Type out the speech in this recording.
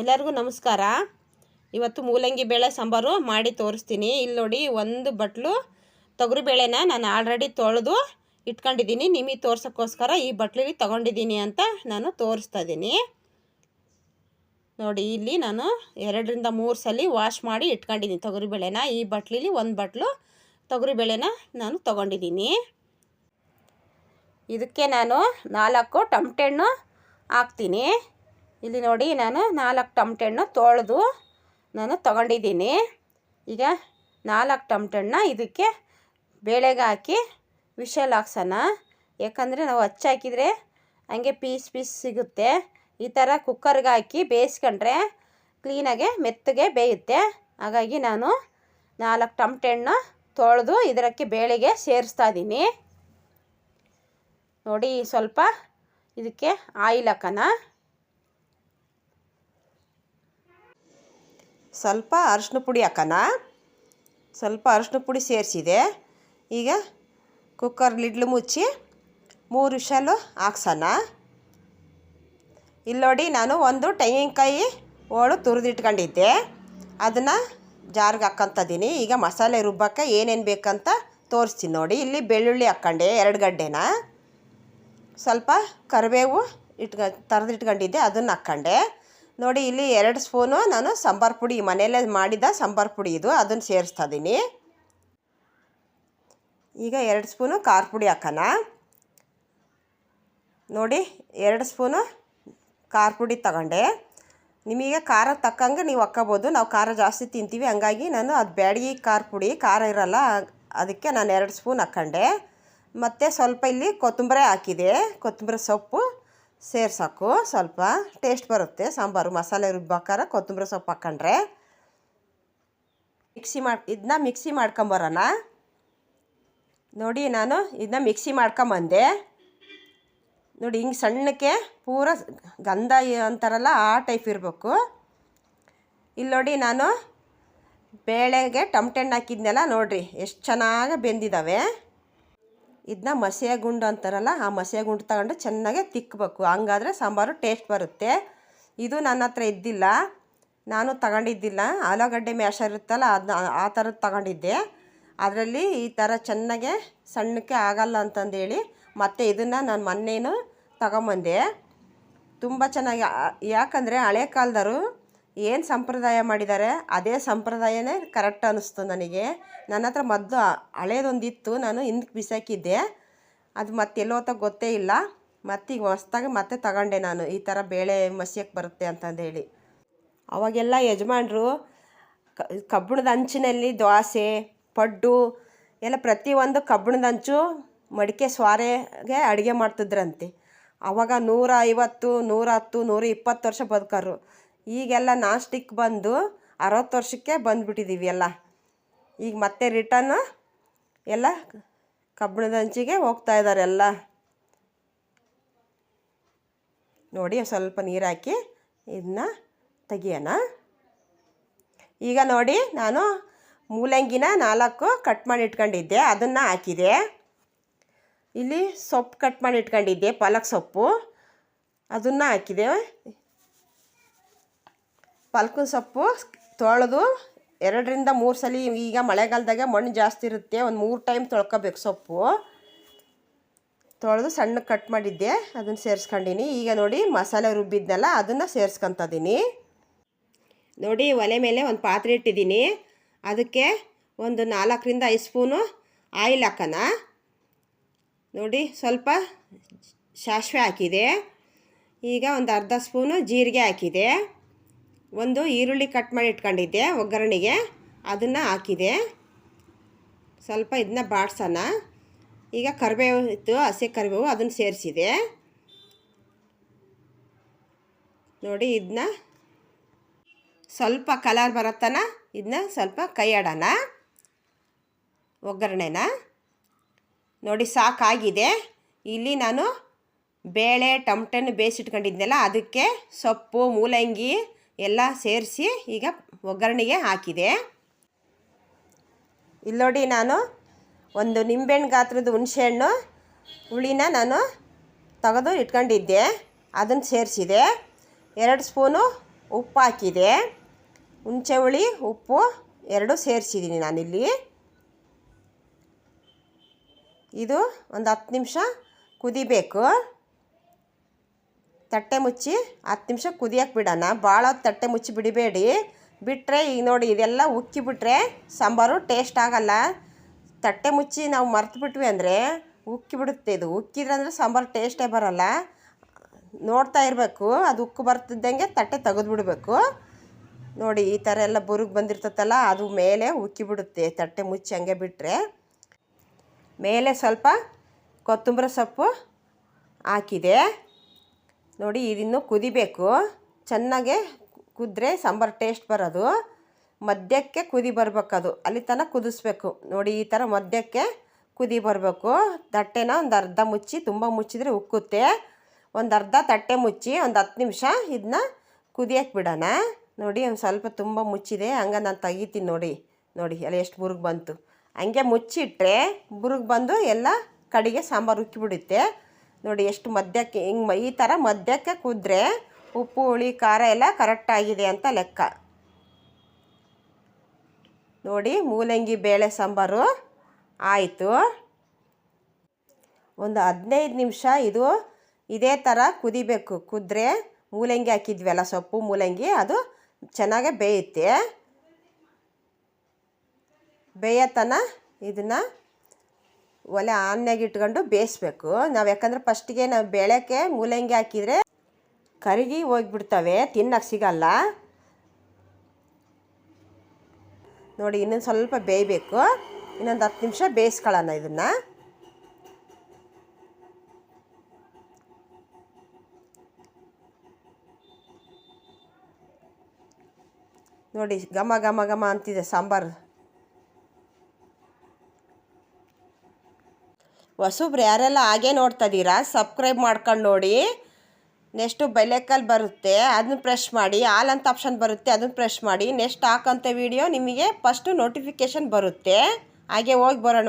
ಎಲ್ಲರಿಗೂ ನಮಸ್ಕಾರ. ಇವತ್ತು ಮೂಲಂಗಿ ಬೇಳೆ ಸಾಂಬಾರು ಮಾಡಿ ತೋರಿಸ್ತೀನಿ. ಇಲ್ಲಿ ನೋಡಿ ಒಂದು ಬಟ್ಲು ತೊಗರಿಬೇಳೆನ ನಾನು ಆಲ್ರೆಡಿ ತೊಳೆದು ಇಟ್ಕೊಂಡಿದ್ದೀನಿ. ನಿಮಗೆ ತೋರ್ಸೋಕ್ಕೋಸ್ಕರ ಈ ಬಟ್ಲಿಗೆ ತೊಗೊಂಡಿದ್ದೀನಿ ಅಂತ ನಾನು ತೋರಿಸ್ತಾ ಇದ್ದೀನಿ. ನೋಡಿ, ಇಲ್ಲಿ ನಾನು ಎರಡರಿಂದ ಮೂರು ಸಲ ವಾಶ್ ಮಾಡಿ ಇಟ್ಕೊಂಡಿದ್ದೀನಿ ತೊಗರಿಬೇಳೆನ ಈ ಬಟ್ಲಿಲಿ ಒಂದು ಬಟ್ಲು ತೊಗರಿಬೇಳೆನ ನಾನು ತೊಗೊಂಡಿದ್ದೀನಿ. ಇದಕ್ಕೆ ನಾನು ನಾಲ್ಕು ಟಮಟೆ ಹಣ್ಣು ಹಾಕ್ತೀನಿ. ಇಲ್ಲಿ ನೋಡಿ ನಾನು ನಾಲ್ಕು ಟಮಟೆ ಹಣ್ಣು ತೊಳೆದು ನಾನು ತಗೊಂಡಿದ್ದೀನಿ. ಈಗ ನಾಲ್ಕು ಟಮಟೆ ಹಣ್ಣನ್ನ ಇದಕ್ಕೆ ಬೇಳೆಗೆ ಹಾಕಿ ವಿಷಲ್ ಹಾಕ್ಸೋಣ. ಯಾಕಂದರೆ ನಾವು ಹಚ್ಚಾಕಿದರೆ ಹಂಗೆ ಪೀಸ್ ಪೀಸ್ ಸಿಗುತ್ತೆ. ಈ ಥರ ಕುಕ್ಕರ್ಗೆ ಹಾಕಿ ಬೇಯಿಸ್ಕೊಂಡ್ರೆ ಕ್ಲೀನಾಗೆ ಮೆತ್ತಗೆ ಬೇಯುತ್ತೆ. ಹಾಗಾಗಿ ನಾನು ನಾಲ್ಕು ಟಮಟೆ ಹಣ್ಣು ತೊಳೆದು ಇದಕ್ಕೆ ಬೇಳೆಗೆ ಸೇರಿಸ್ತಾ ಇದ್ದೀನಿ. ನೋಡಿ ಸ್ವಲ್ಪ ಇದಕ್ಕೆ ಆಯಿಲ್ ಹಾಕೋಣ. ಸ್ವಲ್ಪ ಅರಶಿನ ಪುಡಿ ಹಾಕೋಣ. ಸ್ವಲ್ಪ ಅರಶಿನ ಪುಡಿ ಸೇರಿಸಿದೆ. ಈಗ ಕುಕ್ಕರ್ ಲಿಡ್ಲು ಮುಚ್ಚಿ ಮೂರು ವಿಷಲು ಹಾಕ್ಸೋಣ. ಇಲ್ಲಿ ನೋಡಿ ನಾನು ಒಂದು ತೆಂಗಿನಕಾಯಿ ಹೋಳು ತುರಿದಿಟ್ಕೊಂಡಿದ್ದೆ. ಅದನ್ನು ಜಾರ್ಗೆ ಹಾಕ್ಕೊಂತದ್ದೀನಿ ಈಗ ಮಸಾಲೆ ರುಬ್ಬಕ್ಕೆ ಏನೇನು ಬೇಕಂತ ತೋರಿಸ್ತೀನಿ ನೋಡಿ. ಇಲ್ಲಿ ಬೆಳ್ಳುಳ್ಳಿ ಹಾಕ್ಕೊಂಡೆ ಎರಡು ಗಡ್ಡೆನ. ಸ್ವಲ್ಪ ಕರಿಬೇವು ಇಟ್ಕ ತರದಿಟ್ಕೊಂಡಿದ್ದೆ, ಅದನ್ನು ಹಾಕ್ಕೊಂಡೆ. ನೋಡಿ, ಇಲ್ಲಿ ಎರಡು ಸ್ಪೂನು ನಾನು ಸಾಂಬಾರ್ ಪುಡಿ ಮನೆಯಲ್ಲೇ ಮಾಡಿದ ಸಾಂಬಾರ್ ಪುಡಿ ಇದು, ಅದನ್ನು ಸೇರಿಸ್ತಾ ಇದ್ದೀನಿ ಈಗ ಎರಡು ಸ್ಪೂನು ಖಾರ ಪುಡಿ ಹಾಕೋಣ. ನೋಡಿ, ಎರಡು ಸ್ಪೂನು ಖಾರ ಪುಡಿ ತಗೊಂಡೆ. ನಿಮಗೆ ಖಾರ ತಕ್ಕಂಗೆ ನೀವು ಹಾಕ್ಕೋಬೋದು. ನಾವು ಖಾರ ಜಾಸ್ತಿ ತಿಂತೀವಿ, ಹಂಗಾಗಿ ನಾನು ಅದು ಬ್ಯಾಡಗಿ ಖಾರ ಪುಡಿ, ಖಾರ ಇರಲ್ಲ, ಅದಕ್ಕೆ ನಾನು ಎರಡು ಸ್ಪೂನ್ ಹಾಕ್ಕೊಂಡೆ ಮತ್ತು ಸ್ವಲ್ಪ ಇಲ್ಲಿ ಕೊತ್ತಂಬರಿ ಹಾಕಿದೆ, ಕೊತ್ತಂಬರಿ ಸೊಪ್ಪು. ಸೇರ್ಸಾಕು, ಸ್ವಲ್ಪ ಟೇಸ್ಟ್ ಬರುತ್ತೆ. ಸಾಂಬಾರು, ಮಸಾಲೆ ರುಬ್ಬಾಕಾರ ಕೊತ್ತಂಬರಿ ಸೊಪ್ಪು ಹಾಕ್ಕೊಂಡ್ರೆ ಮಿಕ್ಸಿ ಮಾಡಿ ಇದನ್ನ ಮಿಕ್ಸಿ ಮಾಡ್ಕೊಂಬರೋಣ. ನೋಡಿ, ನಾನು ಇದನ್ನ ಮಿಕ್ಸಿ ಮಾಡ್ಕೊಂಬಂದೆ. ನೋಡಿ, ಹಿಂಗೆ ಸಣ್ಣಕ್ಕೆ ಪೂರ ಗಂಧ ಅಂತಾರಲ್ಲ, ಆ ಟೈಪ್ ಇರಬೇಕು. ಇಲ್ಲಿ ನೋಡಿ, ನಾನು ಬೇಳೆಗೆ ಟಮಟೆ ಹಣ್ಣು ಹಾಕಿದ್ನೆಲ್ಲ, ನೋಡಿರಿ, ಎಷ್ಟು ಚೆನ್ನಾಗಿ ಬೆಂದಿದ್ದಾವೆ ಇದನ್ನ ಮಸಿಯ ಗುಂಡು ಅಂತಾರಲ್ಲ, ಆ ಮಸಿಯ ಗುಂಡು ತಗೊಂಡು ಚೆನ್ನಾಗೆ ತಿಕ್ಕಬೇಕು ಹಂಗಾದ್ರೆ ಸಾಂಬಾರು ಟೇಸ್ಟ್ ಬರುತ್ತೆ. ಇದು ನನ್ನ ಹತ್ರ ಇದ್ದಿಲ್ಲ. ನಾನು ತಗೊಂಡಿದ್ದಿಲ್ಲ. ಆಲೂಗಡ್ಡೆ ಮ್ಯಾಶ ಇರುತ್ತಲ್ಲ ಅದನ್ನ ಆ ಥರದ್ದು ತಗೊಂಡಿದ್ದೆ. ಅದರಲ್ಲಿ ಈ ಥರ ಚೆನ್ನಾಗೆ ಸಣ್ಣಕ್ಕೆ ಆಗಲ್ಲ ಅಂತಂದೇಳಿ ಮತ್ತು ಇದನ್ನು ನಾನು ಮೊನ್ನೆನೂ ತಗೊಂಬಂದೆ. ತುಂಬ ಚೆನ್ನಾಗಿ ಯಾಕಂದರೆ ಹಳೆ ಕಾಲದವರು ಏನು ಸಂಪ್ರದಾಯ ಮಾಡಿದ್ದಾರೆ ಅದೇ ಸಂಪ್ರದಾಯನೇ ಕರೆಕ್ಟ್ ಅನ್ನಿಸ್ತು ನನಗೆ. ನನ್ನ ಹತ್ರ ಮೊದಲು ಹಳೇದೊಂದಿತ್ತು, ನಾನು ಹಿಂದಕ್ಕೆ ಬಿಸಾಕಿದ್ದೆ. ಅದು ಮತ್ತೆ ಅಂತ ಗೊತ್ತೇ ಇಲ್ಲ. ಮತ್ತೀಗ ಹೊಸ್ದಾಗಿ ಮತ್ತೆ ತಗೊಂಡೆ ನಾನು, ಈ ಥರ ಬೇಳೆ ಮಸಿಯಕ್ಕೆ ಬರುತ್ತೆ ಅಂತಂದೇಳಿ ಅವಾಗೆಲ್ಲ ಯಜಮಾನ್ರು ಕಬ್ಬಿಣದ ಅಂಚಿನಲ್ಲಿ ದೋಸೆ, ಪಡ್ಡು, ಎಲ್ಲ ಪ್ರತಿಯೊಂದು ಕಬ್ಬಿಣದ ಅಂಚು ಮಡಿಕೆ ಸ್ವಾರೆಗೆ ಅಡುಗೆ ಮಾಡ್ತಿದ್ರಂತೆ. ಆವಾಗ ನೂರ ಐವತ್ತು, ನೂರ ಹತ್ತು, ನೂರ ಇಪ್ಪತ್ತು ವರ್ಷ ಬದುಕೋರು. ಈಗೆಲ್ಲ ನಾನ್ ಸ್ಟಿಕ್ ಬಂದು ಅರವತ್ತು ವರ್ಷಕ್ಕೆ ಬಂದುಬಿಟ್ಟಿದ್ದೀವಿ ಎಲ್ಲ. ಈಗ ಮತ್ತೆ ರಿಟರ್ನ್ ಎಲ್ಲ ಕಬ್ಬಿಣದ ಹಂಚಿಗೆ ಹೋಗ್ತಾ ಇದ್ದಾರೆ ಎಲ್ಲ. ನೋಡಿ ಸ್ವಲ್ಪ ನೀರು ಹಾಕಿ ಇದನ್ನ ತೆಗಿಯೋಣ. ಈಗ ನೋಡಿ ನಾನು ಮೂಲಂಗಿನ ನಾಲ್ಕು ಕಟ್ ಮಾಡಿ ಇಟ್ಕೊಂಡಿದ್ದೆ, ಅದನ್ನು ಹಾಕಿದೆ. ಇಲ್ಲಿ ಸೊಪ್ಪು ಕಟ್ ಮಾಡಿ ಇಟ್ಕೊಂಡಿದ್ದೆ, ಪಾಲಕ್ ಸೊಪ್ಪು. ಅದನ್ನು ಹಾಕಿದೆ. ಪಾಲಕಿನ ಸೊಪ್ಪು ತೊಳೆದು ಎರಡರಿಂದ ಮೂರು ಸಲ ಈಗ ಮಳೆಗಾಲದಾಗ ಮಣ್ಣು ಜಾಸ್ತಿ ಇರುತ್ತೆ, ಒಂದು ಮೂರು ಟೈಮ್ ತೊಳ್ಕೊಬೇಕು ಸೊಪ್ಪು. ತೊಳೆದು ಸಣ್ಣ ಕಟ್ ಮಾಡಿದ್ದೆ, ಅದನ್ನು ಸೇರಿಸ್ಕೊಂಡಿನಿ. ಈಗ ನೋಡಿ ಮಸಾಲೆ ರುಬ್ಬಿದ್ನಲ್ಲ, ಅದನ್ನು ಸೇರಿಸ್ಕೊತದೀನಿ. ನೋಡಿ ಒಲೆ ಮೇಲೆ ಒಂದು ಪಾತ್ರೆ ಇಟ್ಟಿದ್ದೀನಿ ಅದಕ್ಕೆ ಒಂದು ನಾಲ್ಕರಿಂದ ಐದು ಸ್ಪೂನು ಆಯಿಲ್ ಹಾಕೋಣ. ನೋಡಿ ಸ್ವಲ್ಪ ಸಾಸಿವೆ ಹಾಕಿದೆ. ಈಗ ಒಂದು ಅರ್ಧ ಸ್ಪೂನು ಜೀರಿಗೆ ಹಾಕಿದೆ. ಒಂದು ಈರುಳ್ಳಿ ಕಟ್ ಮಾಡಿ ಇಟ್ಕೊಂಡಿದ್ದೆ, ಒಗ್ಗರಣೆಗೆ. ಅದನ್ನು ಹಾಕಿದೆ. ಸ್ವಲ್ಪ ಇದನ್ನ ಬಾಡ್ಸೋಣ. ಈಗ ಕರಿಬೇವು ಇತ್ತು ಹಸಿ ಕರಿಬೇವು ಅದನ್ನು ಸೇರಿಸಿದೆ. ನೋಡಿ ಇದನ್ನ ಸ್ವಲ್ಪ ಕಲರ್ ಬರತ್ತನ ಇದನ್ನ ಸ್ವಲ್ಪ ಕೈ ಆಡೋಣ ಒಗ್ಗರಣೆನ. ನೋಡಿ ಸಾಕಾಗಿದೆ. ಇಲ್ಲಿ ನಾನು ಬೇಳೆ, ಟಮಟೆನ ಬೇಯಿಸಿಟ್ಕೊಂಡಿದ್ನಲ್ಲ, ಅದಕ್ಕೆ ಸೊಪ್ಪು, ಮೂಲಂಗಿ ಎಲ್ಲ ಸೇರಿಸಿ ಈಗ ಒಗ್ಗರಣೆಗೆ ಹಾಕಿದೆ. ಇಲ್ಲಿ ನೋಡಿ ನಾನು ಒಂದು ನಿಂಬೆಹಣ್ಣು ಗಾತ್ರದ ಹುಣಸೆಹಣ್ಣು ಹುಳಿನ ನಾನು ತೆಗೆದು ಇಟ್ಕೊಂಡಿದ್ದೆ. ಅದನ್ನು ಸೇರಿಸಿದೆ. ಎರಡು ಸ್ಪೂನು ಉಪ್ಪು ಹಾಕಿದೆ. ಹುಣಸೆ ಹುಳಿ, ಉಪ್ಪು ಎರಡು ಸೇರಿಸಿದ್ದೀನಿ ನಾನಿಲ್ಲಿ. ಇದು ಒಂದು ಹತ್ತು ನಿಮಿಷ ಕುದಿಬೇಕು. ತಟ್ಟೆ ಮುಚ್ಚಿ ಹತ್ತು ನಿಮಿಷ ಕುದಿಯಕ್ಕೆ ಬಿಡೋಣ. ಭಾಳ ತಟ್ಟೆ ಮುಚ್ಚಿ ಬಿಡಬೇಡಿ. ಬಿಟ್ಟರೆ ಈಗ ನೋಡಿ ಇದೆಲ್ಲ ಉಕ್ಕಿಬಿಟ್ರೆ ಸಾಂಬಾರು ಟೇಸ್ಟ್ ಆಗಲ್ಲ. ತಟ್ಟೆ ಮುಚ್ಚಿ ನಾವು ಮರ್ತು ಬಿಟ್ವಿ ಅಂದರೆ ಉಕ್ಕಿಬಿಡುತ್ತೆ ಇದು. ಉಕ್ಕಿದ್ರೆ ಅಂದರೆ ಸಾಂಬಾರು ಟೇಸ್ಟೇ ಬರೋಲ್ಲ. ನೋಡ್ತಾ ಇರಬೇಕು. ಅದು ಉಕ್ಕು ಬರ್ತಿದ್ದಂಗೆ ತಟ್ಟೆ ತೆಗೆದುಬಿಡ್ಬೇಕು ನೋಡಿ ಈ ಥರ ಎಲ್ಲ ಬುರುಗ್ ಬಂದಿರ್ತೈತಲ್ಲ, ಅದು ಮೇಲೆ ಉಕ್ಕಿಬಿಡುತ್ತೆ ತಟ್ಟೆ ಮುಚ್ಚಿ ಹಂಗೆ ಬಿಟ್ಟರೆ ಮೇಲೆ ಸ್ವಲ್ಪ ಕೊತ್ತಂಬರಿ ಸೊಪ್ಪು ಹಾಕಿದೆ. ನೋಡಿ, ಇದಿನ್ನು ಕುದಿಬೇಕು. ಚೆನ್ನಾಗೆ ಕುದ್ರೆ ಸಾಂಬಾರು ಟೇಸ್ಟ್ ಬರೋದು. ಮಧ್ಯಕ್ಕೆ ಕುದಿ ಬರಬೇಕದು ಅಲ್ಲಿ ತನಕ ಕುದಿಸ್ಬೇಕು. ನೋಡಿ, ಈ ಥರ ಮಧ್ಯಕ್ಕೆ ಕುದಿ ಬರಬೇಕು. ತಟ್ಟೆನ ಒಂದು ಅರ್ಧ ಮುಚ್ಚಿ, ತುಂಬ ಮುಚ್ಚಿದರೆ ಉಕ್ಕುತ್ತೆ. ಒಂದು ಅರ್ಧ ತಟ್ಟೆ ಮುಚ್ಚಿ, ಒಂದು ಹತ್ತು ನಿಮಿಷ ಇದನ್ನ ಕುದಿಯಕ್ಕೆ ಬಿಡೋಣ. ನೋಡಿ, ಒಂದು ಸ್ವಲ್ಪ ತುಂಬ ಮುಚ್ಚಿದೆ. ಹಂಗೆ ನಾನು ತೆಗಿತೀನಿ ನೋಡಿ. ನೋಡಿ ಎಲ್ಲ ಎಷ್ಟು ಬುರುಗು ಬಂತು. ಹಂಗೆ ಮುಚ್ಚಿಟ್ರೆ ಬುರುಗು ಬಂದು ಎಲ್ಲ ಕಡೆಗೆ ಸಾಂಬಾರು ಉಕ್ಕಿಬಿಡುತ್ತೆ. ನೋಡಿ ಎಷ್ಟು ಮಧ್ಯಕ್ಕೆ, ಹಿಂಗೆ ಈ ಥರ ಮಧ್ಯಕ್ಕೆ ಕುದ್ರೆ ಉಪ್ಪು, ಹುಳಿ, ಖಾರ ಎಲ್ಲ ಕರೆಕ್ಟಾಗಿದೆ ಅಂತ ಲೆಕ್ಕ. ನೋಡಿ ಮೂಲಂಗಿ, ಬೇಳೆ, ಸಾಂಬಾರು ಆಯಿತು. ಒಂದು ಹದಿನೈದು ನಿಮಿಷ ಇದು ಇದೇ ಥರ ಕುದಿಬೇಕು. ಕುದ್ರೆ ಮೂಲಂಗಿ ಹಾಕಿದ್ವಲ್ಲ, ಸೊಪ್ಪು, ಮೂಲಂಗಿ, ಅದು ಚೆನ್ನಾಗೆ ಬೇಯುತ್ತೆ. ಬೇಯತನ ಇದನ್ನು ಒಲೆ ಆನ್ಯಾಗ ಇಟ್ಕೊಂಡು ಬೇಯಿಸ್ಬೇಕು. ನಾವು ಯಾಕಂದ್ರೆ ಫಸ್ಟಿಗೆ ನಾವು ಬೇಳೆಕ್ಕೆ ಮೂಲಂಗಿ ಹಾಕಿದರೆ ಕರಗಿ ಹೋಗಿಬಿಡ್ತವೆ ತಿನ್ನಕ್ಕೆ ಸಿಗಲ್ಲ. ನೋಡಿ, ಇನ್ನೊಂದು ಸ್ವಲ್ಪ ಬೇಯಬೇಕು. ಇನ್ನೊಂದು ಹತ್ತು ನಿಮಿಷ ಬೇಯಿಸ್ಕೊಳ್ಳೋಣ ಇದನ್ನು. ನೋಡಿ, ಘಮ ಘಮ ಘಮ ಅಂತಿದೆ ಸಾಂಬಾರು. ಹೊಸಬ್ರು ಯಾರೆಲ್ಲ ಹಾಗೆ ನೋಡ್ತಾ ಸಬ್ಸ್ಕ್ರೈಬ್ ಮಾಡ್ಕೊಂಡು ನೋಡಿ. ನೆಕ್ಸ್ಟು ಬೆಲೆಕಲ್ಲಿ ಬರುತ್ತೆ, ಅದನ್ನ ಪ್ರೆಶ್ ಮಾಡಿ. ಆಲ್ ಅಂತ ಆಪ್ಷನ್ ಬರುತ್ತೆ, ಅದನ್ನ ಪ್ರೆಶ್ ಮಾಡಿ. ನೆಕ್ಸ್ಟ್ ಹಾಕೋಂಥ ವಿಡಿಯೋ ನಿಮಗೆ ಫಸ್ಟು ನೋಟಿಫಿಕೇಶನ್ ಬರುತ್ತೆ. ಹಾಗೆ ಹೋಗಿ ಬರೋಣ.